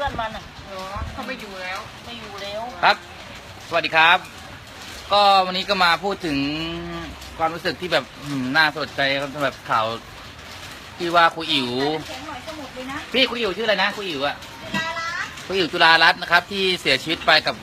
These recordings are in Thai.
พื่อนมันอะเหรอเขาไม่อยู่แล้ว ไม่อยู่แล้วครับ สวัสดีครับ ก็วันนี้ก็มาพูดถึงความรู้สึกที่แบบอืมน่าสนใจครับสำหรับข่าวที่ว่าครูอิ๋วแข็งหน่อยสมุดเลยนะพี่ครูอิ๋วชื่ออะไรนะครูอิ๋วอะเวลาละครูอิ๋วจุฬารัตน์นะครับ ที่เสียชีวิตไปกับ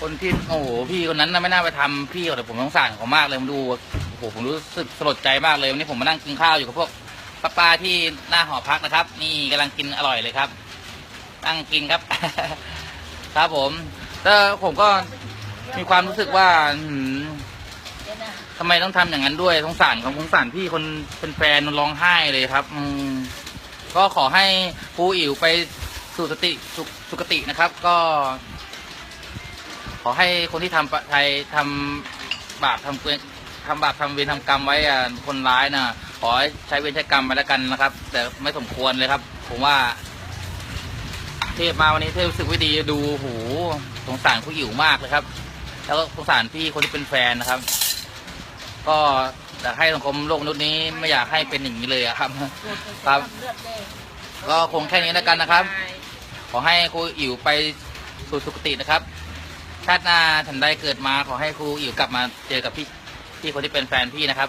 คนที่โอ้โหพี่คนนั้นนะไม่น่าไปทำพี่แต่ผมสงสารเขามากเลยผมดูโอ้โหผมรู้สึกสลดใจมากเลยวันนี้ผมมานั่งกินข้าวอยู่กับพวก ป้าๆที่หน้าหอพักนะครับ นี่กำลังกินอร่อยเลยครับนั่งกินครับ ครับผมแล้วผมก็มีความรู้สึกว่าหือเดี๋ยวนะทำไมต้องทำอย่างนั้นด้วยสงสารของสงสารพี่คนเป็นแฟนร้องไห้เลยครับ อืก็ขอให้ครูอิ๋วไปสู่สติสุสุคตินะครับ ก็ ขอให้คนที่ทำไทยทำบาปทำเวรทำบาปทำเวรทำกรรมไว้อะคนร้ายนะ ขอใช้เวรใช้กรรมไปแล้วกันนะครับ แต่ไม่สมควรเลยครับ ผมว่า เทพมาวันนี้เทพรู้สึกไม่ดีดูโหสงสารผู้อิ๋วมากเลยครับ แล้วก็สงสารพี่คนที่เป็นแฟนนะครับ ก็อยากให้สังคมโลกมนุษย์นี้ไม่อยากให้เป็นอย่างนี้เลยอะครับ ครับ ก็คงแค่นี้แล้วกันนะครับ ขอให้ครูอิ๋วไปสู่สุคตินะครับ ชาติหน้าทันใดเกิดมาขอให้ครูอิ๋วกลับมาเจอกับพี่พี่คนที่เป็นแฟนพี่นะครับ